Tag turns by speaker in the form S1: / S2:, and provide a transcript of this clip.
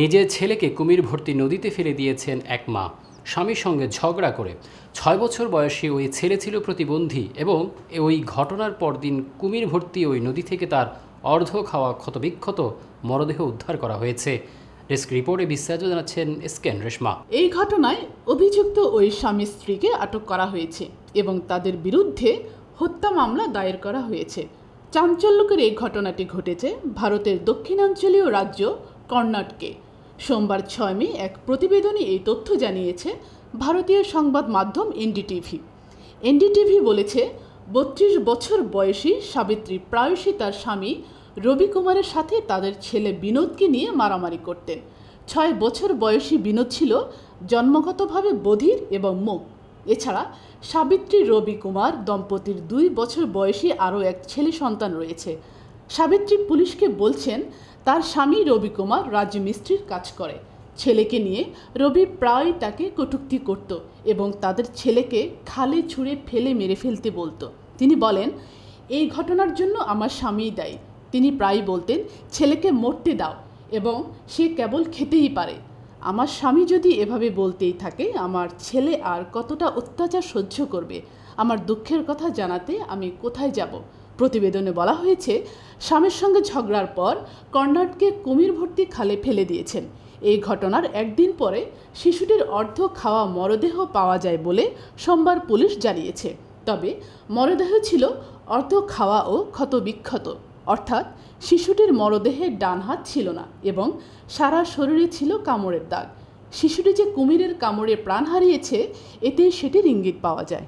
S1: নিজের ছেলেকে কুমির ভর্তি নদীতে ফেলে দিয়েছেন এক মা। স্বামীর সঙ্গে ঝগড়া করে ছয় বছর বয়সী ওই ছেলে ছিল প্রতিবন্ধী এবং ওই ঘটনার পরদিন কুমির ভর্তি ওই নদী থেকে তার অর্ধ খাওয়া ক্ষতবিক্ষত মরদেহ উদ্ধার করা হয়েছে। ডেস্ক রিপোর্টে বিস্তারিত জানাচ্ছেন স্ক্যান রেশমা।
S2: এই ঘটনায় অভিযুক্ত ওই স্বামী স্ত্রীকে আটক করা হয়েছে এবং তাদের বিরুদ্ধে হত্যা মামলা দায়ের করা হয়েছে। চাঞ্চল্যকর এই ঘটনাটি ঘটেছে ভারতের দক্ষিণাঞ্চলীয় রাজ্য কর্ণাটকে। সোমবার ছয় মে এক প্রতিবেদনে এই তথ্য জানিয়েছে ভারতীয় সংবাদ মাধ্যম এনডিটিভি। এনডিটিভি বলেছে, বত্রিশ বছর বয়সী সাবিত্রী প্রায়শই তার স্বামী রবি কুমারের সাথে তাদের ছেলে বিনোদকে নিয়ে মারামারি করতেন। ছয় বছর বয়সী বিনোদ ছিল জন্মগতভাবে বধির এবং মুখ এছাড়া সাবিত্রী রবি কুমার দম্পতির দুই বছর বয়সী আরও এক ছেলে সন্তান রয়েছে। সাবিত্রী পুলিশকে বলছেন তার স্বামী রবি কুমার রাজমিস্ত্রির কাজ করে। ছেলেকে নিয়ে রবি প্রায় তাকে কটূক্তি করত এবং তাদের ছেলেকে খালে ছুঁড়ে ফেলে মেরে ফেলতে বলতো। তিনি বলেন, এই ঘটনার জন্য আমার স্বামীই দায়ী। তিনি প্রায়ই বলতেন, ছেলেকে মরতে দাও এবং সে কেবল খেতেই পারে। আমার স্বামী যদি এভাবে বলতেই থাকে, আমার ছেলে আর কতটা অত্যাচার সহ্য করবে? আমার দুঃখের কথা জানাতে আমি কোথায় যাব? প্রতিবেদনে বলা হয়েছে, স্বামীর সঙ্গে ঝগড়ার পর কর্নাটকে কুমির ভর্তি খালে ফেলে দিয়েছেন। এই ঘটনার একদিন পরে শিশুটির অর্ধ খাওয়া মরদেহ পাওয়া যায় বলে সোমবার পুলিশ জানিয়েছে। তবে মরদেহ ছিল অর্ধ খাওয়া ও ক্ষতবিক্ষত। অর্থাৎ শিশুটির মরদেহের ডান হাত ছিল না এবং সারা শরীরে ছিল কামড়ের দাগ। শিশুটি যে কুমিরের কামড়ে প্রাণ হারিয়েছে, এতে সেটির ইঙ্গিত পাওয়া যায়।